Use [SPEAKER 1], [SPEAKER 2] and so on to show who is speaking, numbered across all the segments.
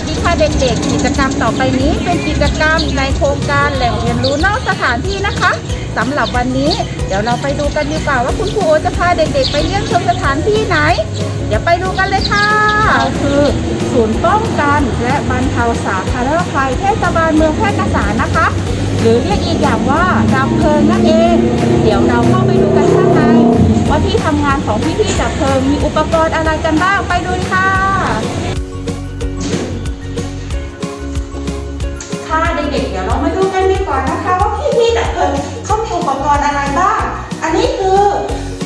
[SPEAKER 1] วัสดีค่ะเด็กๆ กิจกรรมต่อไปนี้เป็นกิจกรรมในโครงการแหล่งเรียนรู้นอกสถานที่นะคะสำหรับวันนี้ เดี๋ยวเราไปดูกันดีกว่าว่าคุณครูโอจะพาเด็กๆ ไปเยี่ยมชมสถานที่ไหน เดี๋ยวไปดูกันเลยค่ะคือศูนย์ป้องกันและบรรเทาสาธารณภัยเทศบาลเมืองแพร่กษานะคะ หรือเรียกอีกอย่างว่าดับเพลิงนั่นเอง เดี๋ยวเราเข้าไปดูกันข้างในว่าที่ทำงานของพี่ๆดับเพลิงมีอุปกรณ์อะไรกันบ้างไปดูค่ะ เด็กๆเดี๋ยวเรามาดูกันดีกว่านะคะ ว่าพี่ๆดับเพลิงเขามีอุปกรณ์อะไรบ้าง อันนี้คือ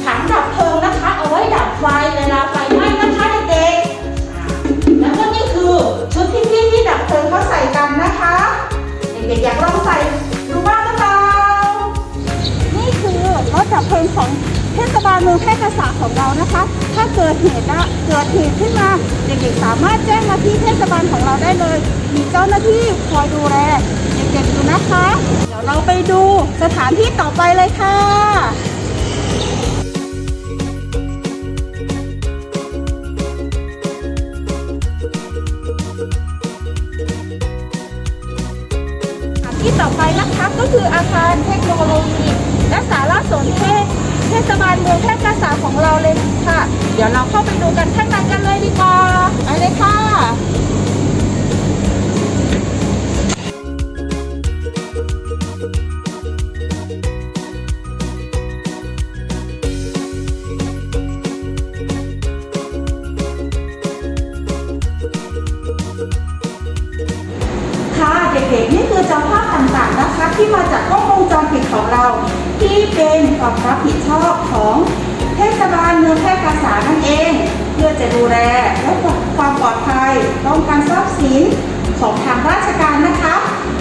[SPEAKER 1] ถังดับเพลิงนะคะ เอาไว้ดับไฟเวลาไฟไหม้นะคะเด็กๆแล้วก็นี่คือชุดที่พี่ๆดับเพลิงเขาใส่กันนะคะ เด็กๆอยากลองใส่ดูบ้างหรือเปล่านี่คือรถดับเพลิงของ เทศบาลเมืองแพร่กษาของเรานะคะ ถ้าเกิดเหตุนะเกิดเหตุขึ้นมาเด็กๆสามารถแจ้งมาที่เทศบาลของเราได้เลย มีเจ้าหน้าที่คอยดูแลเด็กๆอยู่นะคะ เดี๋ยวเราไปดูสถานที่ต่อไปเลยค่ะสถานที่ต่อไปนะคะก็คืออาคารเทคโนโลยีและสารสนเทศ ศบาลเมืองแพร่กษาของเราเลยค่ะ เดี๋ยวเราเข้าไปดูกันข้างในกันเลยดีกว่าไปเลยค่ะค่ะเด็กๆนี่คือจำภาพต่างๆนะคะ ที่มาจากกล้องวงจรปิดของเรา ที่เป็นความรับผิดชอบของเทศบาลเมืองแพร่กษานั่นเอง เพื่อจะดูแลและความปลอดภัยป้องกันทรัพย์สินของทางราชการนะคะ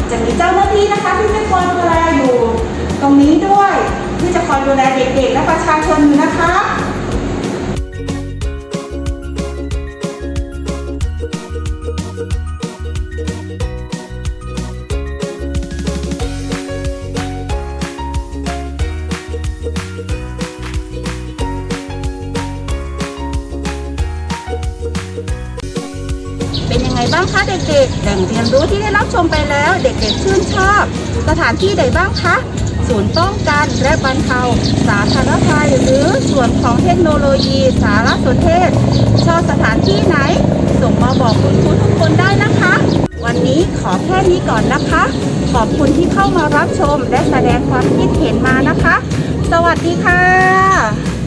[SPEAKER 1] จะมีเจ้าหน้าที่นะคะที่จะคอยดูแลอยู่ ตรงนี้ด้วยที่จะคอยดูแลเด็กๆ และประชาชนอยู่นะคะ นยังไงบ้างคะเด็กๆ แหล่งเรียนรู้ที่ได้รับชมไปแล้ว เด็กๆชื่นชอบ สถานที่ใดบ้างคะ ศูนย์ป้องกันและบรรเทาสาธารณภัยหรือส่วนของเทคโนโลยีสารสนเทศ ชอบสถานที่ไหน ส่งมาบอกคุณครูทุกคนได้นะคะ วันนี้ขอแค่นี้ก่อนนะคะ ขอบคุณที่เข้ามารับชมและแสดงความคิดเห็นมานะคะ สวัสดีค่ะ